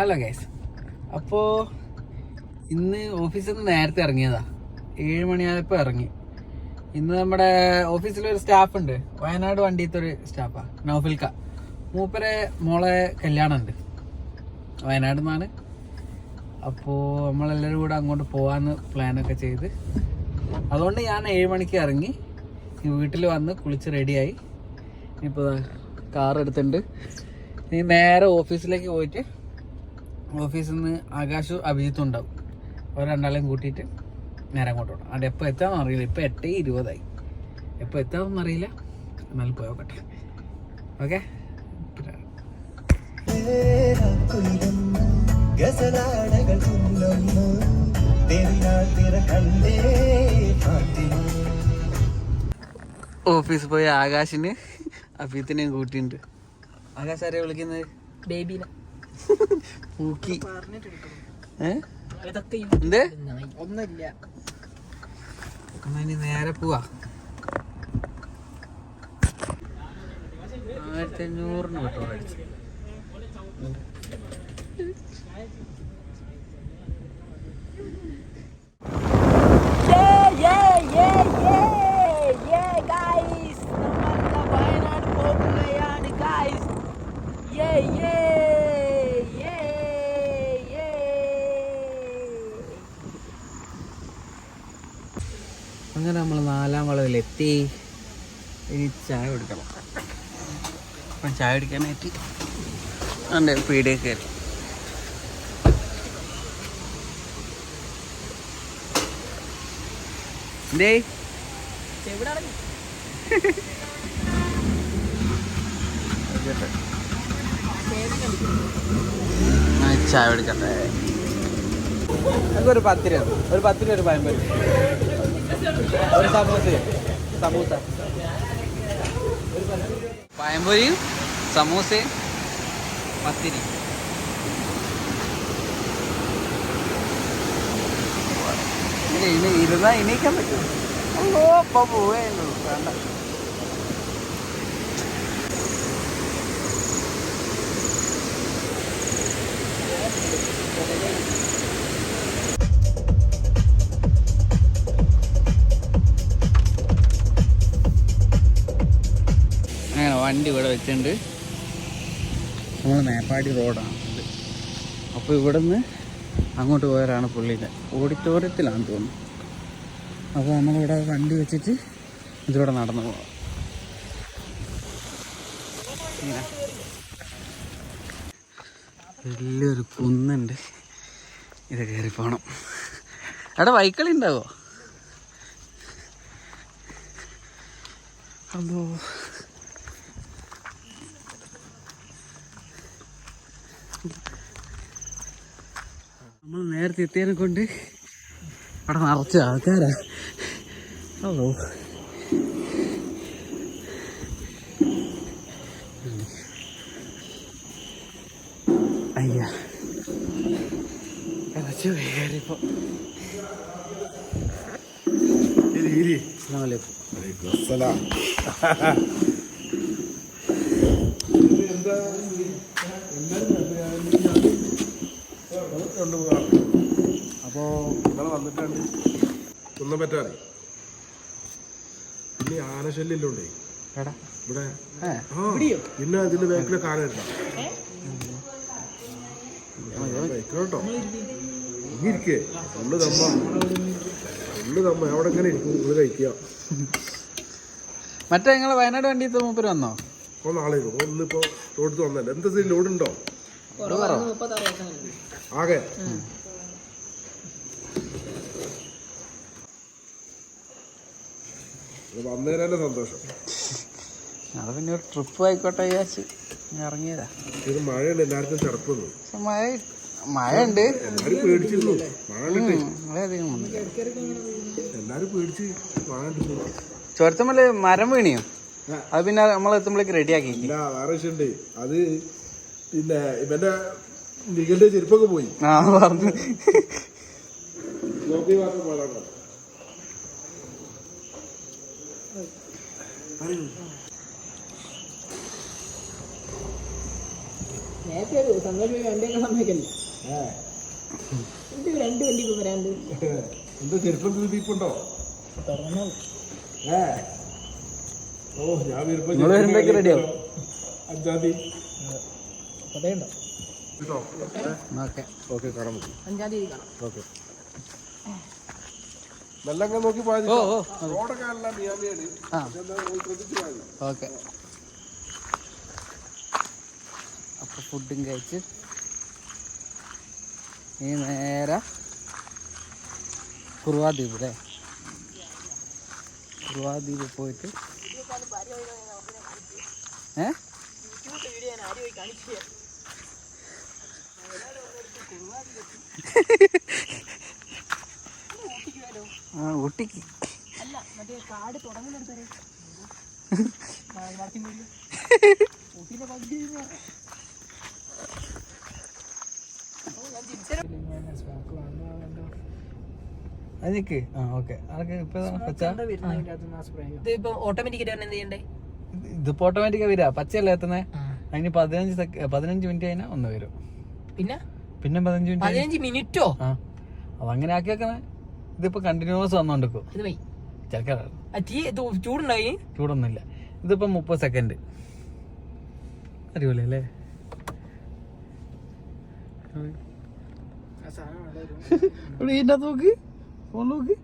Hello guys അപ്പോൾ ഇന്ന് ഓഫീസിൽ നിന്ന് നേരത്തെ ഇറങ്ങിയതാ. ഏഴ് മണിയായപ്പോൾ ഇറങ്ങി. ഇന്ന് നമ്മുടെ ഓഫീസിലൊരു സ്റ്റാഫ് ഉണ്ട്. വയനാട് വണ്ടിയത്തെ ഒരു സ്റ്റാഫാ നൗഫിൽക്ക. മൂപ്പരെ മോളെ കല്യാണമുണ്ട്. വയനാട് നിന്നാണ്. അപ്പോൾ നമ്മളെല്ലാവരും കൂടെ അങ്ങോട്ട് പോകാമെന്ന് പ്ലാനൊക്കെ ചെയ്ത്. അതുകൊണ്ട് ഞാൻ ഏഴ് മണിക്ക് ഇറങ്ങി. വീട്ടിൽ വന്ന് കുളിച്ച് റെഡിയായി ഇപ്പോൾ കാർ എടുത്തിട്ടുണ്ട്. ഇനി നേരെ ഓഫീസിലേക്ക് പോയിട്ട് ഓഫീസിൽ നിന്ന് ആകാശും അഭിജിത്തും ഉണ്ടാവും. അവർ രണ്ടാളെയും കൂട്ടിയിട്ട് നേരെ അങ്ങോട്ട് പോകണം അവിടെ എപ്പോൾ എത്താമെന്ന് അറിയില്ല. ഇപ്പോൾ എട്ട് ഇരുപതായി. എപ്പോൾ എത്താമെന്ന് അറിയില്ല. എന്നാലും പോയോക്കട്ടെ ഓക്കെ? ഓഫീസ് പോയി ആകാശിന് അഭിത്തിനെയും കൂട്ടിയിട്ടുണ്ട്. ആകാശ് ആരെയാ വിളിക്കുന്നത്? ബേബിനെ. പൂക്കി എന്തേ? ഒന്നുമില്ല. നേരെ പോവാ. ആയിരത്തി അഞ്ഞൂറിന് പെട്ടോ അടിച്ചു വയനാട് പോകുകയാണ് ഗൈസ് അങ്ങനെ നമ്മൾ നാലാം വളവിലെത്തി ഇനി ചായ കൊടുക്കണം. അപ്പം ചായ കുടിക്കാനായിട്ട് എന്റെ പീടിയ കയറി. ഞാൻ ചായ കുടിക്കട്ടെ. ഒരു പത്ത് രൂപ ഒരു പത്ത് രൂപ ഒരു പഴംപൊരി ഒരു സമൂസ സമൂസ. പഴംപൊരിയും സമൂസയും പത്തിരി. ഇനി ഇനി ഇരുന്നാ എണീക്കാൻ പറ്റും. ഓ അപ്പൊ പോവേ വേണ്ട. വണ്ടി ഇവിടെ വെച്ചിട്ടുണ്ട്. നമ്മൾ മേപ്പാടി റോഡാണ് അപ്പോൾ ഇവിടുന്ന് അങ്ങോട്ട് പോയവരാണ് പുള്ളിയുടെ. ഓഡിറ്റോറിയത്തിലാണ് തോന്നുന്നു. അപ്പോൾ നമ്മളിവിടെ വണ്ടി വെച്ചിട്ട് ഇതിലൂടെ നടന്നു പോകാം. വലിയൊരു കുന്നുണ്ട്. ഇത് കയറി പോകണം അവിടെ വൈക്കളി ഉണ്ടാവോ? അതോ നമ്മൾ നേരത്തെ എത്തിയതിനെ കൊണ്ട് അവിടെ നിറച്ച ആൾക്കാരാ. ഓ അയ്യ. കുറച്ച് കയറിപ്പോ അസ്സലാമലൈക്കും അപ്പോ ഒന്നും പറ്റാതെ. പിന്നെ ആനശല്യല്ലേ എടാ. ഇവിടെ? പിന്നെ അതിന്റെ ബാക്കിലെ കാന ഇട്ടാ കേട്ടോ ഇരിക്കേ. ഉള്ളു തമ്മ. ഉള്ളു തമ്മ. അവിടെ ഇങ്ങനെ ഇരിക്കും. ഉള്ളു കഴിക്കുക. മറ്റേ നിങ്ങൾ വയനാട് വണ്ടി മൂപ്പര് വന്നോ? അപ്പൊ നാളെ ഇരിക്കും ഒന്നിപ്പോ തോട്ടത്ത് വന്നല്ലേ. എന്താ ലോഡ് ഉണ്ടോ ആകെ? ഇത് വന്നതിനല്ലേ സന്തോഷം. അത് പിന്നെ ഒരു ട്രിപ്പ് ആയിക്കോട്ടെ വിചാരിച്ച്. ഇറങ്ങിയതാ. ഇത് മഴയുണ്ട് എല്ലാവർക്കും ചെറുപ്പം മഴ മഴ ഉണ്ട് പേടിച്ചിരുന്നു എല്ലാരും പേടിച്ച് ചുരത്തമ്മൽ മരം വീണിയോ? അത് പിന്നെ നമ്മൾ എത്തുമ്പോഴേക്ക് റെഡിയാക്കി വേറെ വിഷയമുണ്ട്. അത് പിന്നെ ഇവന്റെ നികന്റെ ചെരുപ്പൊക്കെ പോയി. ആ പറഞ്ഞു. നോക്കി മാത്രം പോയതാണ് നേരത്തെ ഒരു സന്തോഷം വണ്ടിയൊക്കെ സമ്മതിക്കില്ല എന്ത് രണ്ട് വണ്ടി ഇപ്പൊ വരാണ്ട് എന്താ ചെരുപ്പം ഏ ഓ ഞാൻ വരുമ്പോ. അഞ്ചാം തീയതി. ഓക്കെ ഓക്കെ അഞ്ചാം തീയതി കാണാം. ഓക്കെ. അങ്ങ് നോക്കി പോയാൽ ഓ ഓ. റോഡൊക്കെ എല്ലാം. ഓക്കെ. അപ്പോൾ ഫുഡും കഴിച്ച് ഇനി നേരെ കുറുവാദ്വീപ് അല്ലേ? കുറുവാദ്വീപ് പോയിട്ട് ഏ? വീഡിയോ ഞാൻ ആരും പോയി കാണിച്ചു ആ ഊട്ടിക്ക് അല്ല മറ്റേ കാട് തുടങ്ങുന്നിടത്ത് വരെ പകുതി. അതിക്ക്? ആ ഓക്കെ. അതൊക്കെ ഇപ്പൊ പച്ച. ഇതിപ്പോ ഓട്ടോമാറ്റിക്കാ വരിക പച്ചയല്ലേ എത്തുന്നത് അതിന് പതിനഞ്ച് സെക്ക പതിനഞ്ച് മിനിറ്റ് കഴിഞ്ഞാൽ ഒന്ന് വരും. പിന്നെ? പിന്നെ പതിനഞ്ച് മിനിറ്റ് പതിനഞ്ച് മിനിറ്റോ ആ. അങ്ങനെ ആക്കി വെക്കണേ. ഇതിപ്പോ കണ്ടിന്യൂസ് വന്നോണ്ടിരിക്കും. ചൂടുണ്ടായി? ചൂടൊന്നുമില്ല. ഇതിപ്പോ മുപ്പത് സെക്കൻഡ് അടിപൊളി അല്ലേ ഇവിടെ ഇതിന്റെ അകത്ത് നോക്ക്. ഫോൺ നോക്ക്.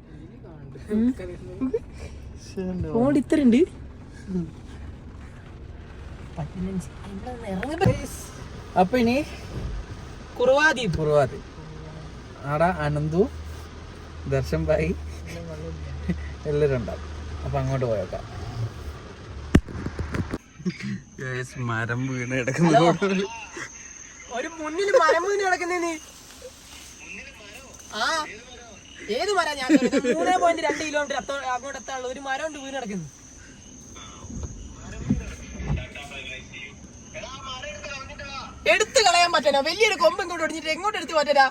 ഫോൺ ഇത്ര ഉണ്ട് പതിനഞ്ച് ഇറങ്ങി അപ്പൊ ഇനി കുറുവാദി കുറുവാദി ആടാ അനന്തു. ദർശൻ ഭായി എല്ലാവരും ഉണ്ടാവും. അപ്പം അങ്ങോട്ട് പോയേക്കാം. മരം വീണ് കിടക്കുന്ന. ഒരു മുന്നിൽ മരം വീണ് കിടക്കുന്നേന്ന് ആ ഏത് മരം ഞാൻ? മൂന്നേ പോയിന്റ് രണ്ട് കിലോമീറ്റർ അങ്ങോട്ട് എത്താനുള്ള ഒരു മരം ഉണ്ട് വീണ് കിടക്കുന്നു. എടുത്തു കളയാൻ പറ്റണോ? വലിയൊരു കൊമ്പ് ഇങ്ങോട്ട് ഒടിഞ്ഞിട്ട് എങ്ങോട്ട് എടുത്തു പറ്റരാ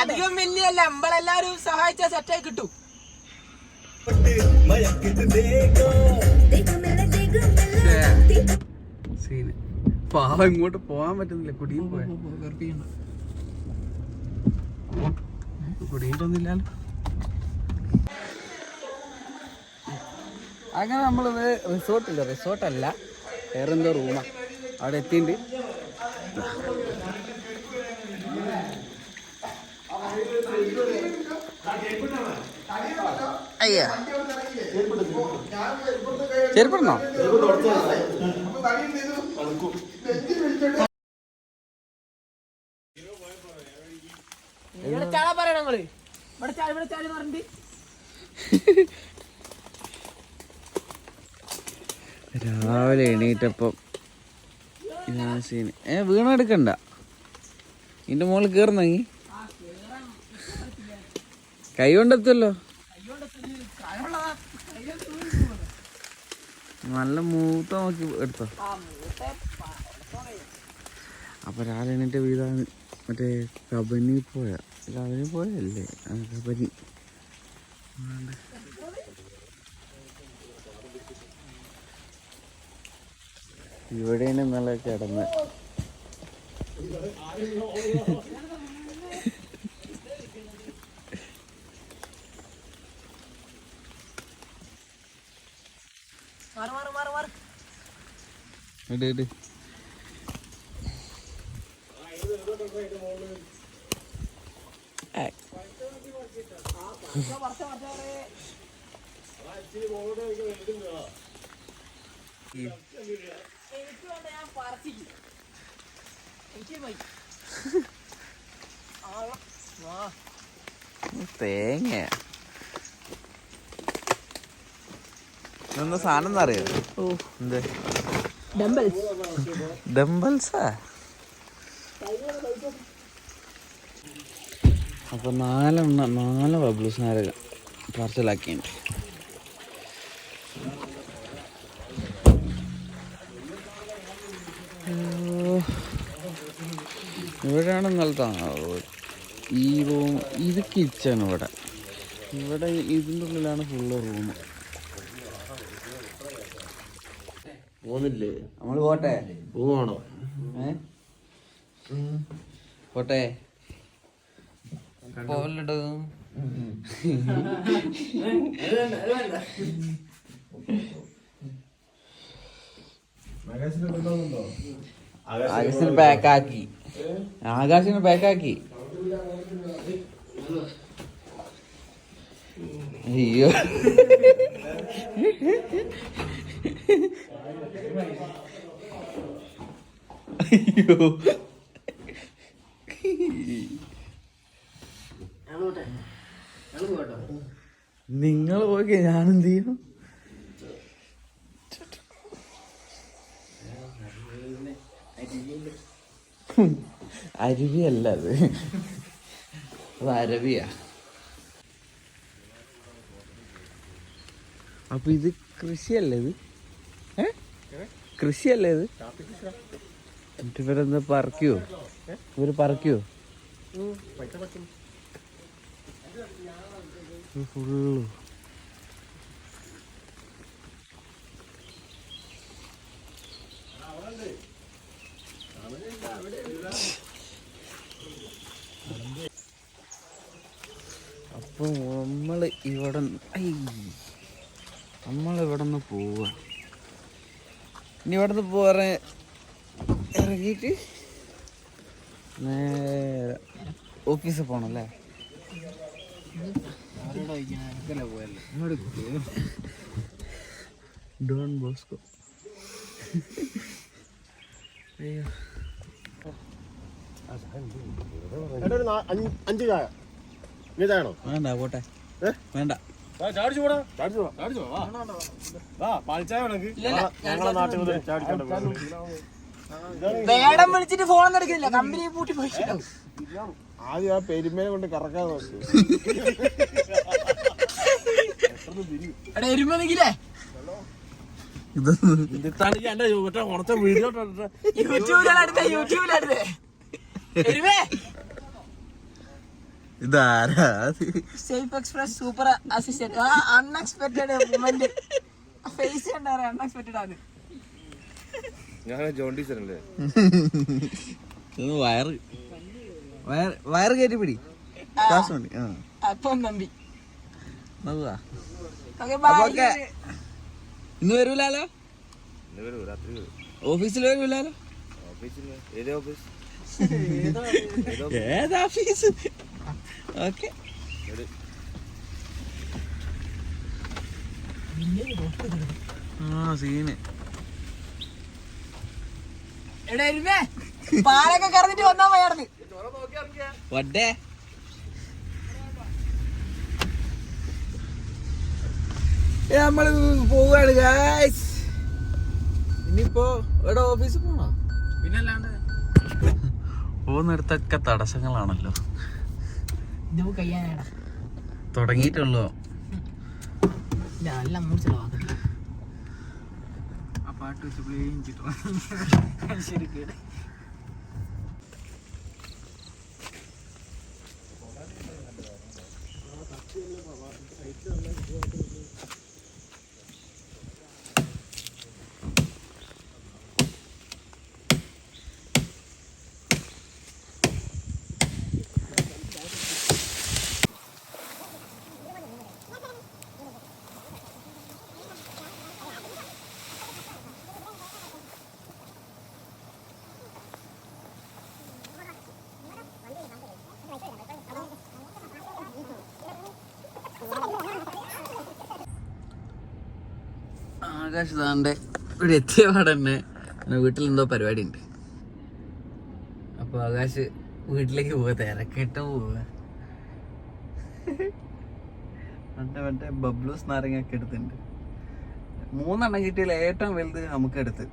അധികം വലിയല്ല നമ്മളെല്ലാരും സഹായിച്ച സെറ്റായി കിട്ടും. സീന്. പാവം ഇങ്ങോട്ട് പോവാൻ പറ്റുന്നില്ല കുടിയും പോയ. അങ്ങനെ നമ്മളിത് റിസോർട്ടില്ല റിസോർട്ടല്ല വേറെന്തോ റൂമാണ് റൂമാ അവിടെ എത്തിയിട്ടുണ്ട്. അയ്യാ ചെരുപ്പിടുന്നോ? ഇവിടെ ചാടാ പറയണ നിങ്ങൾ. ഇവിടെ ചാടി ഇവിടെ ചാടി പറഞ്ഞിട്ട്. രാവിലെ എണീറ്റപ്പം സീന് ഏ വീണെടുക്കണ്ട ഇതിന്റെ മുകളിൽ കയറുന്നെങ്കി കൈ കൊണ്ടെത്തുമല്ലോ നല്ല മൂത്ത നോക്കി എടുത്തോ. അപ്പൊ രാവിലെ എണീറ്റ വീടാണ് മറ്റേ കബനി പോയ. കബനി പോയല്ലേ? കബനി ഇവിടെയാണ് നല്ല കിടന്ന്. ആളെ ഇട്. തേങ്ങ. ഇതെന്താ സാധനം എന്താ അറിയോ ഓ. എന്ത്? ഡംബൽസ് ഡംബൽസാ അപ്പൊ നാലെണ്ണ നാല് ബബ്ലൂസ് നേരെ പാർസലാക്കിയുണ്ട് ഇവിടെയാണ് ഇന്നലത്തെ ഈ റൂം ഇത് കിച്ചൺ ഇവിടെ. ഇവിടെ ഇതിന്റെ ഉള്ളിലാണ് ഫുള്ള് റൂം പോകുന്നില്ലേ നമ്മൾ പോട്ടെ? പോവാണോ? പോട്ടെ? പോവല്ലോ ആകാശിന് പാക്കാക്കി. ആകാശിന് പാക്കാക്കി. അയ്യോ. അയ്യോ നിങ്ങൾ പോയി ഞാനെന്ത് ചെയ്യും? അരുവിയല്ല അത്. അത് അരവിയാ. അപ്പൊ ഇത് കൃഷിയല്ലേ ഇത്? കൃഷിയല്ലേ ഇത്? എന്നിട്ട് ഇവരൊന്ന് പറിക്കുവോ ഇവർ പറിക്കുവോ ഫുള്ളു. അപ്പൊ നമ്മൾ ഇവിടെ നമ്മളിവിടെ നിന്ന് പോവാ. ഇനി ഇവിടെ നിന്ന് പോറ ഇറങ്ങിയിട്ട് നേരെ ഓഫീസിൽ പോകണം അല്ലേ ഡോൺ ബോസ്കോ. അയ്യോ. അഞ്ച് ചായ വേണ്ട പോട്ടെ. വേണ്ട. വേടം വിളിച്ചിട്ട് ഫോണൊന്നും എടുക്കുന്നില്ല. കമ്പനി പൂട്ടി പോയി. ആദ്യം ആ പെരുമേനെ കൊണ്ട് കറക്കാൻ വീഡിയോ യൂട്യൂബിലാണ് യൂട്യൂബിലാണ് എരുമേ. ഇതാരാ? സേഫ് എക്സ്പ്രസ് സൂപ്പർ അസിസ്റ്റന്റ് ആ അൺഎക്സ്പെക്ടഡ് മൂമെന്റ് ഫേസ് കണ്ടാറ് അൺഎക്സ്പെക്ടഡ് ആണ്. ഞാൻ ജോൺ വയറ്. വയർ വയർ കയറ്റി പിടി അപ്പം നമ്പി. ഇന്ന് വരൂലോ രാത്രി വരും. ഓഫീസിൽ വരൂലോ ഓഫീസിൽ ഏതേ ഓഫീസ്? ഏത് ഓഫീസ്? ഓക്കെ. ആ സീന്. പാലൊക്കെ കറന്നിട്ട് വന്നാ പോയാർന്ന് വട്ടേ. നമ്മൾ പോവുകയാണ് ഗായ്സ് ഇനിയിപ്പോ ഇവിടെ ഓഫീസിൽ പോണോ? പിന്നല്ലാണ്ട് പോകുന്നിടത്തൊക്കെ തടസ്സങ്ങളാണല്ലോ. ഇത് കയ്യാനാടാ തുടങ്ങിയിട്ടുള്ളൂ നല്ല മൂടിച്ചതാ ആ പാട്ട് വെച്ചപ്പോഴേയും ശരി കേട് ആകാശ് താണ്ടെ ഇവിടെ എത്തിയ പാടെ തന്നെ വീട്ടിലെന്തോ പരിപാടി ഉണ്ട് അപ്പൊ ആകാശ് വീട്ടിലേക്ക് പോവുക തിരക്കിട്ട് പോവുക മറ്റേ മറ്റേ ബബ്ലൂസ് നാരങ്ങൊക്കെ എടുത്തിട്ടുണ്ട്. മൂന്നെണ്ണം കിട്ടിയാൽ ഏറ്റവും വലുത് നമുക്ക് എടുത്ത്.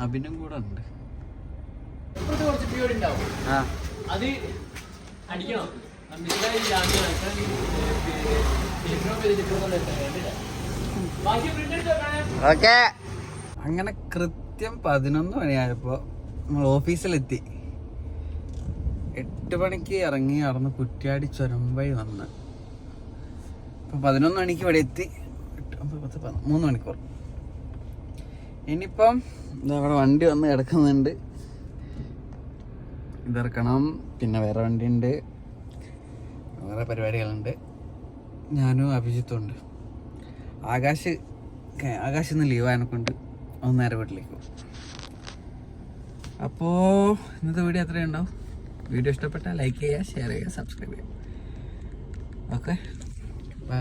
അഭിനും കൂടെ ഉണ്ട്. ആ. അത് അടിക്കണം. അങ്ങനെ കൃത്യം പതിനൊന്ന് മണിയായപ്പോ നമ്മൾ ഓഫീസിലെത്തി. എട്ട് മണിക്ക് ഇറങ്ങി നടന്ന് കുറ്റ്യാടി ചുരമ്പഴി വന്ന്. ഇപ്പൊ പതിനൊന്ന് മണിക്ക് ഇവിടെ എത്തി. പത്ത് മൂന്ന് മണിക്കൂർ. ഇനിയിപ്പം ഇതാ അവിടെ വണ്ടി വന്ന് കിടക്കുന്നുണ്ട്. ഇതിറക്കണം. പിന്നെ വേറെ വണ്ടിയുണ്ട്. വേറെ പരിപാടികളുണ്ട്. ഞാനും അഭിജിത്തും ഉണ്ട്. ആകാശ് ആകാശ് ഇന്ന് ലീവ് ആയനെക്കൊണ്ട് ഒന്ന് നേരെ വീട്ടിലേക്ക് പോകും അപ്പോൾ ഇന്നത്തെ വീഡിയോ അത്രയും ഉണ്ടാവും? വീഡിയോ ഇഷ്ടപ്പെട്ടാൽ ലൈക്ക് ചെയ്യുക ഷെയർ ചെയ്യുക സബ്സ്ക്രൈബ് ചെയ്യുക. Okay bye